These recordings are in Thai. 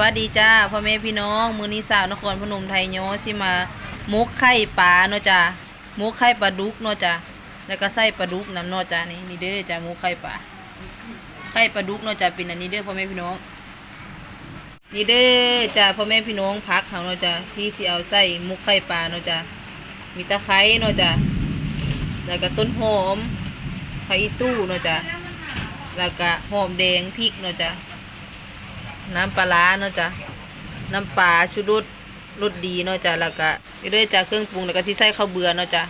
วัสดีจ้าพ่อแม่พี่น้องมือนี้สาวนครพนมไทยโยสิมามุกไข่ปลาเนาะจ้ามุกไข่ปลาดุกเนาะจ้าแล้วก็ไส้ปลาดุกน้ำเนาะจ้านี่นี่เด้อจ้ามุกไข่ปลาไข่ปลาดุกเนาะจ้าเป็นอันนี้เด้อพ่อแม่พี่น้อง นี่เด้อจ้าพ่อแม่พี่น้องพักเขาเนาะจ้าที่สิเอาใส่มุกไข่ปลาเนาะจ้ามีตะไคร้เนาะจ้าแล้วก็ต้นหอมผักอีตู้เนาะจ้าแล้วก็หอมแดงพริกเนาะจ้า น้ำปลาเนาะจ้ะน้ำปลาชูรสรสดีเนาะจ้ะแล้วก็เรื่อยจ้ะเครื่องปรุงแล้วก็ที่ใส่ข้าวเบื่อเนาะจ้ะ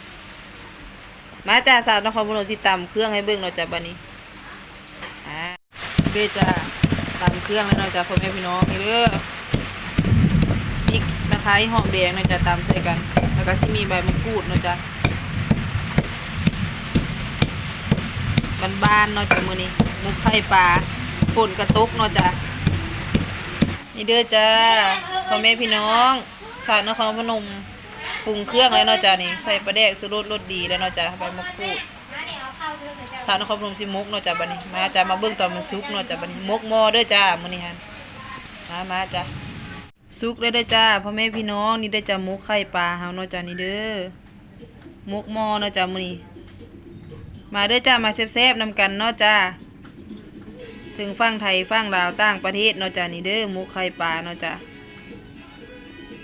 มาจ้ะสาวนครพนมที่ตำเครื่องให้เบิ่งเนาะจ้ะบัดนี้อ่าเรื่อยจ้ะตำเครื่องแล้วเนาะจ้ะพ่อแม่พี่น้องเด้อพริกตะไคร้หอมแดงเนาะจ้ะตำใส่กัน แล้วก็ที่มีใบมะกรูดเนาะจ้ะบ้านๆเนาะจ้ะมื้อนี้มุกไข่ปลาฝนกระตกเนาะจ้ะ นี่เด้อจ้าพ่อแม่พี่น้องสาวนครพนมปรุงเครื่องแล้วเนาะจ้านี่ใส่ปลาแดกสุรสรสดีแล้วเนาะจ้าใบมะกรูดสาวนครพนมสิมกเนาะจ้าบัดนี้มาจ้ามาเบิ่งตอนมันสุกเนาะจ้าบัดนี้มกมอเด้อจ้ามื้อนี้หั่นมามาจ้าสุกเลยเด้อจ้าพ่อแม่พี่น้องนี่เด้อจ้ามกไข่ปลาเฮาเนาะจ้านี่เด้อมกมอเนาะจ้ามื้อนี้มาเด้อจ้ามาแซ่บๆนำกันเนาะจ้า ถึงฟังไทยฟังลาวต่างประเทศเนาะจ้ะนี่เด้อมุกไข่ปลาเนาะจ้ะ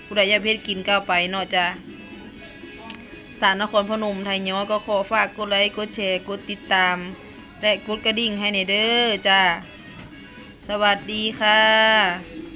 ผู้ใดอยากเพชรกินก้าวไปเนาะจ้ะสารนครพนมไทยย้อก็ขอฝากกดไลค์กดแชร์กดติดตาม และกดกระดิ่งให้ในเด้อจ้า สวัสดีค่ะ